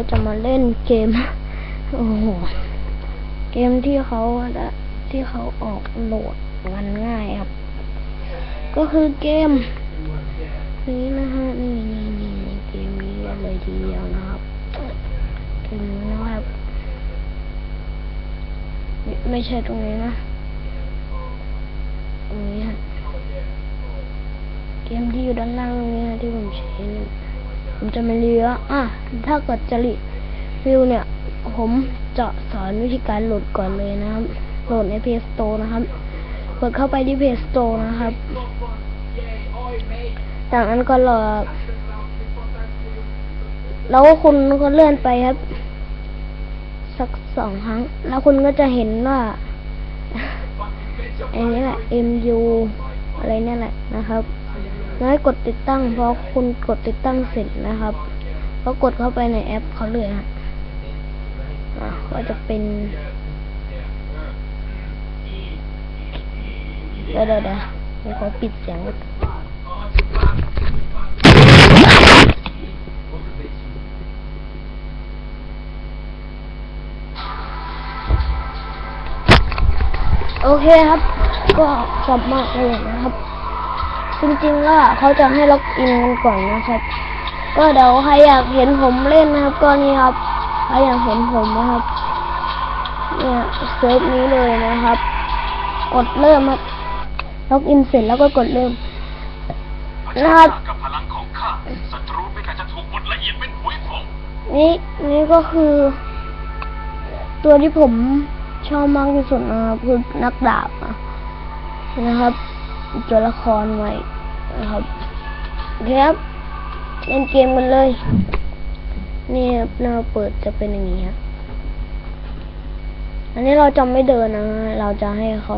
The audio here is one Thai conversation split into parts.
ก็จะมาเล่นเกม โอ้โห เกมที่เขาที่เขาออกโหลดกันง่ายครับ ก็คือเกม นี้นะฮะ นี่นี่นี่เกมนี้เลยทีเดียวนะครับเกมนี้นะครับ ไม่ใช่ตรงนี้นะตรงนี้ฮะเกมที่อยู่ด้านล่างนี้นะที่ผมใช้เนี่ย ผมจะมาเรียกอะ ถ้าเกิดจะรีวิวเนี่ย ผมจะสอนวิธีการโหลดก่อนเลยนะครับ โหลดใน Play Store นะครับกดเข้าไปที่ Play Store นะครับ จากนั้นก็รอแล้วคุณก็เลื่อนไปครับ สักสองครั้ง แล้วคุณก็จะเห็นว่าไอ้นี่แหละ MU อะไรเนี่ยแหละนะครับ ให้กดติดตั้งพอคุณกดติดตั้งเสร็จนะครับก็กดเข้าไปในแอปเขาเลยฮะอะก็จะเป็นเดี๋ยวเดี๋ยวเดี๋ยวเดี๋ยวขอปิดเสียงโอเคครับ ก็กลับมาเลยนะครับ จริงๆว่าเขาจะให้ล็อกอินกันก่อนนะครับ ก็เดี๋ยวใครอยากเห็นผมเล่นนะครับ ก็นี่ครับใครอยากเห็นผมนะครับ เนี่ยเซิร์ฟนี้เลยนะครับ กดเริ่มครับล็อกอินเสร็จแล้วก็กดเริ่มนะครับกับพลังของข้าศัตรูไม่อาจะถูกบดละเอียดเป็นปุ๋ยผงนี่นี่ก็คือ ตัวที่ผมชอบมากที่สุดนะครับคือนักดาบนะครับ ตัวละครใหม่นะครับครับเล่นเกมกันเลย นี่ครับหน้าเปิดจะเป็นอย่างนี้ครับอันนี้เราจะไม่เดินนะ เราจะให้เขา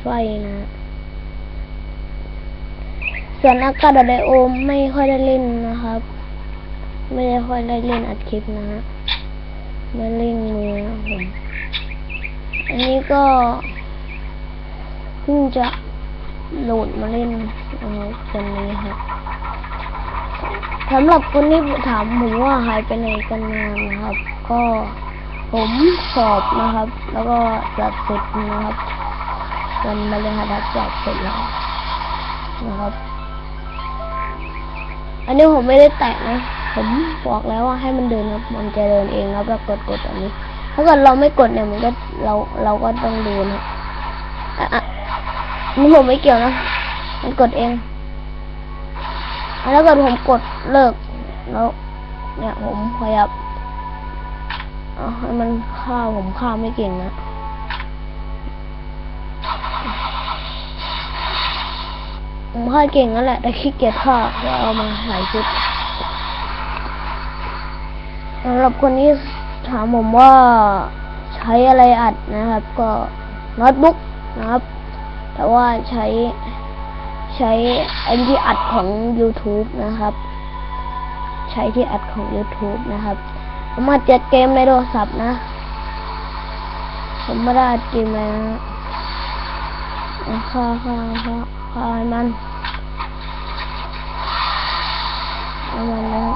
ไฟนะ ส่วนอากาศไดโอมไม่ค่อยได้เล่นนะครับ ไม่ได้ค่อยได้เล่นอัดคลิปนะฮะมาเล่นมือนะผม อันนี้ก็เพิ่งจะ โหลดมาเล่นเอาคนนี้ครับสำหรับคนที่ถามผมว่าหายไปไหนกันนานนะครับ ก็ผมสอบนะครับ แล้วก็จัดเสร็จนะครับวันบริหารจัดเสร็จแล้วนะครับ อันนี้ผมไม่ได้แตะนะ ผมบอกแล้วว่าให้มันเดินครับ มันจะเดินเองครับแล้วกดกดอันนี้ ถ้าเกิดเราไม่กดเนี่ยมันก็เราเราก็ต้องดูนะอะ อะนี่ผมไม่เกี่ยวนะ มันกดเอง แล้วถ้าเกิดผมกดเลิกแล้วเนี่ยผมขยับเอาให้มันข้าวผมข้าวไม่เก่งนะผมข้าเก่งนั่นแหละ แต่ขี้เกียจข้าก็เอามาหลายชุดสำหรับคนที่ถามผมว่าใช้อะไรอัดนะครับ ก็โน้ตบุ๊กนะครับ แต่ว่าใช้ใช้อันที่อัดของ YouTube นะครับ ใช้ที่อัดของ YouTube นะครับผมมาจ็ดเกมในโทรศัพท์นะ ผมไม่ได้อัดเกมเลยนะเอาค่าค่าค่าค่ามันเอามันแล้ว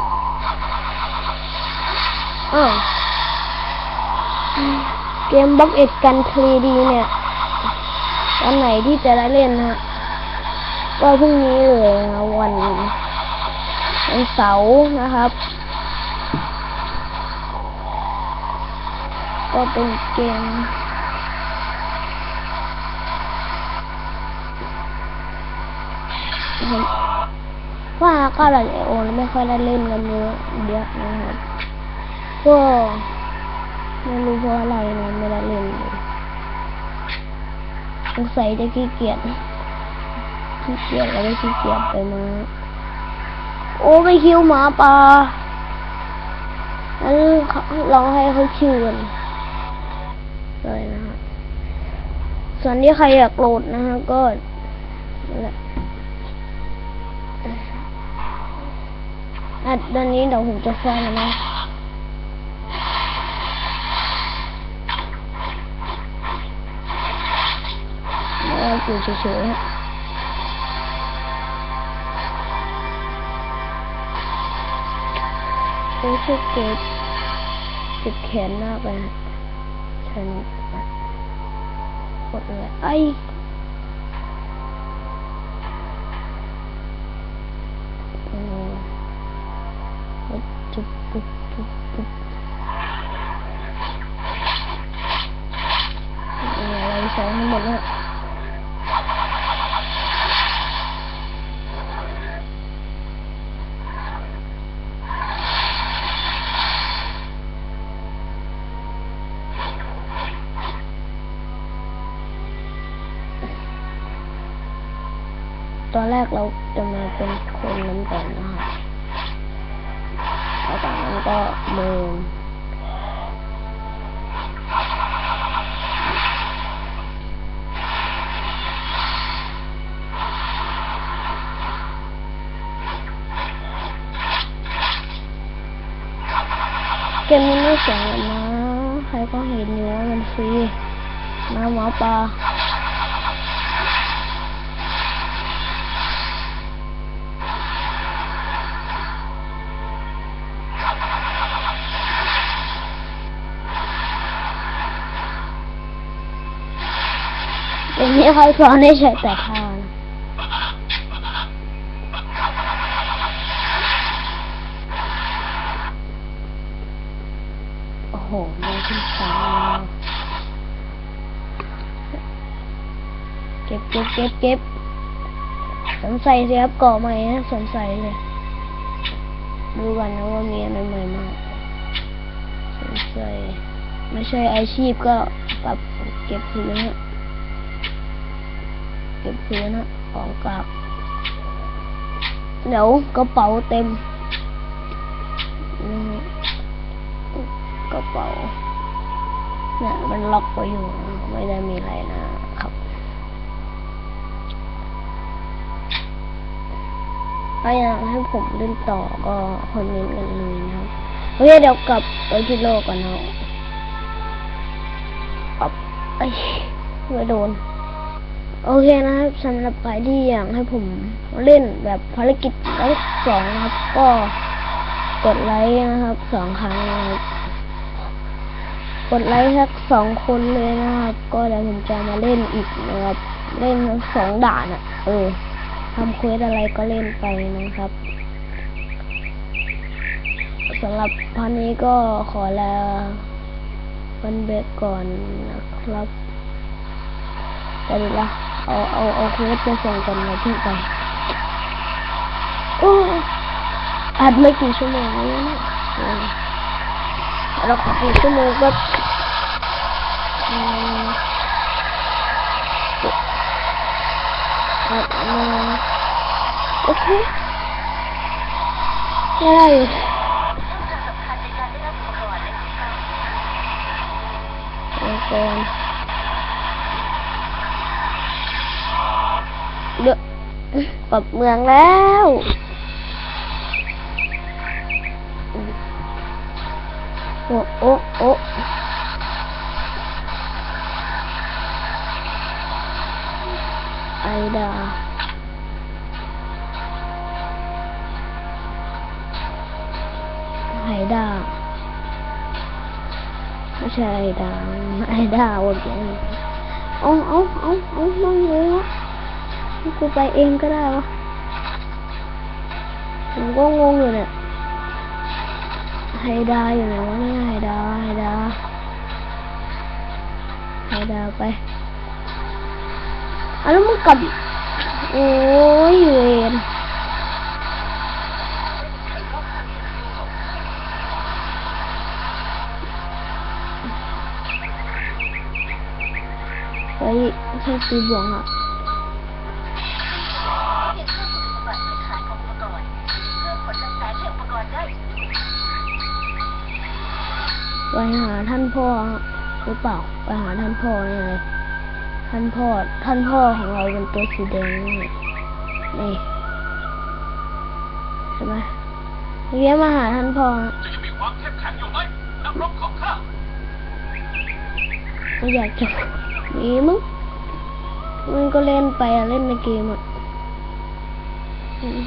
อ้าวเกมบล็อกเอ็ดกัน 3D เนี่ย วันไหนที่จะได้เล่นนะก็พรุ่งนี้เลยนะวันวันเสาร์นะครับ ก็เป็นเกมว่าก็หลายโอไม่ค่อยได้เล่นกันเยอะเยอะนะครับก็ไม่รู้เพราะอะไรนะไม่ได้เล่นเลย งสัยจะขี้เกียจขี้เกียจแล้วก็ขี้เกียจไปมาโอ้ไปคิวหมาป่างั้นลองให้เขาคิวกันเลยนะฮะส่วนที่ใครอยากโหลดนะฮะก็นั่นแหละอะตอนนี้เดี๋ยวผมจะฟังนะ แล้ว อยู่เฉยๆฮะโอ้ชื่อเกตเจ็บแขนมากเลยฮะฉันนะกดเลยไอ้โอ้จุบจุบจุบจุบจุบมีอะไรใช้ให้หมดแล้ว ตอนแรกเราจะมาเป็นคนนั้นก่อนนะครับแล้วจากนั้นก็เดินเกมนี้ไม่เสียเงินนะ ใครก็เห็นอยู่ว่ามันฟรีนะหมอปลา เกมนี้เขาสอนให้ใช้แต่ทานะโอ้โหโดนขึ้นฟ้าเก็บเก็บเก็บเก็บสงสัยสิครับกาะใหม่นะสงสัยเลยดูกันนะว่ามีอะไรใหม่มากสงสัยไม่ใช่อาชีพก็ปรับเก็บพื้นฮะ เก็บพื้นะของกลับเดี๋ยวกระเป๋าเต็มกระเป๋าเนี่ยมันล็อกไว้อยู่ไม่ได้มีอะไรนะครับถ้าอยากให้ผมเล่นต่อก็คอมเมนต์กันเลยนะครับโอเคเดี๋ยวกลับไปที่โลกก่อนนะอับไอ้ไม่โดน โอเคนะครับสำหรับใครที่อยากให้ผมเล่นแบบภารกิจภารกิจสองนะครับ ก็กดไลค์นะครับสองครั้งนะครับกดไลค์สักสองคนเลยนะครับ ก็เดี๋ยวผมจะมาเล่นอีกนะครับ เล่นสองด่านอะ่ะ เออทำเควสอะไรก็เล่นไปนะครับสำหรับพันนี้ก็ขอลาวันเบรกก่อนนะครับ แต่ดี๋ยวละ เอาเอาเอาเควสไปส่งกันนะพี่ไปโอ้อัดไม่กี่ชั่วโมงแล้วนะเออเราขออีกชั่วโมงก็อืมอัดมาโอเคได้อยู่เอาก่อน เดี๋ยวปรับเมืองแล้วโอ้โอ้โอ้ไอดาไอดาไม่ใช่ไอดาไอดาวนไปเอาเอาเอาเอาน้องเลยวะ กูไปเองก็ได้วะผมก็งงอยู่เนี่ยไฮดาอยู่ไหนวะเนี่ยไฮดาไฮดาไฮดาไปอันนั้นมึงกลับโอ้ยเวนเฮ้ยใช่ตีบวงอะ ไปหาท่านพ่อหรือเปล่าไปหาท่านพ่อเนี่ยเลยท่านพ่อท่านพ่อของเราเป็นตัวสีแดงนี่นี่ใช่ไหมเรียกมาหาท่านพ่อก็อยู่ไม่อยากจะมีมึงมันก็เล่นไปเล่นในเกมอะอืม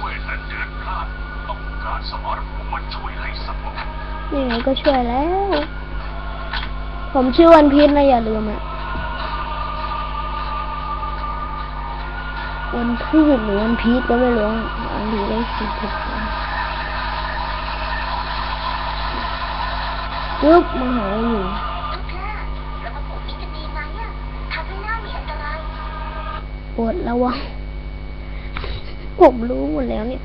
เวทแต่เดือดพลาดต้องการสมรภูมิมาช่วยให้สงบ นี่ไงก็ช่วยแล้ว ผมชื่อวันพีชนะอย่าลืมอะวันพืชหรือวันพีชก็ไม่รู้อะอันนี้ได้สิบหกปึ๊บมาหาอยู่เรามาปลูกนี้กันดีไหมอะทางข้างหน้ามีอันตรายปวดระวังผมรู้หมดแล้วเนี่ย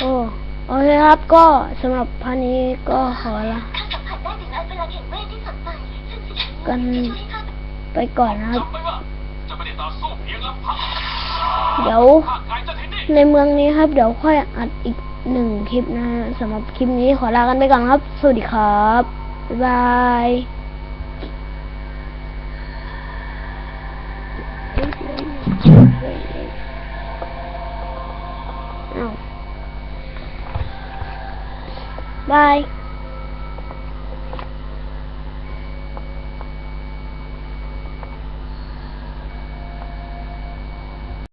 โอ้โอเคครับก็สำหรับพันนี้ก็ขอละข้าได้ถึงอันพลังแห่งเวทที่สดใสซึ่งสิ่งนี้กันไปก่อนนะครับ เดี๋ยวในเมืองนี้ครับ เดี๋ยวค่อยอัดอีกหนึ่งคลิปนะสำหรับคลิปนี้ขอลากันไปก่อนครับ สวัสดีครับ บ๊ายบาย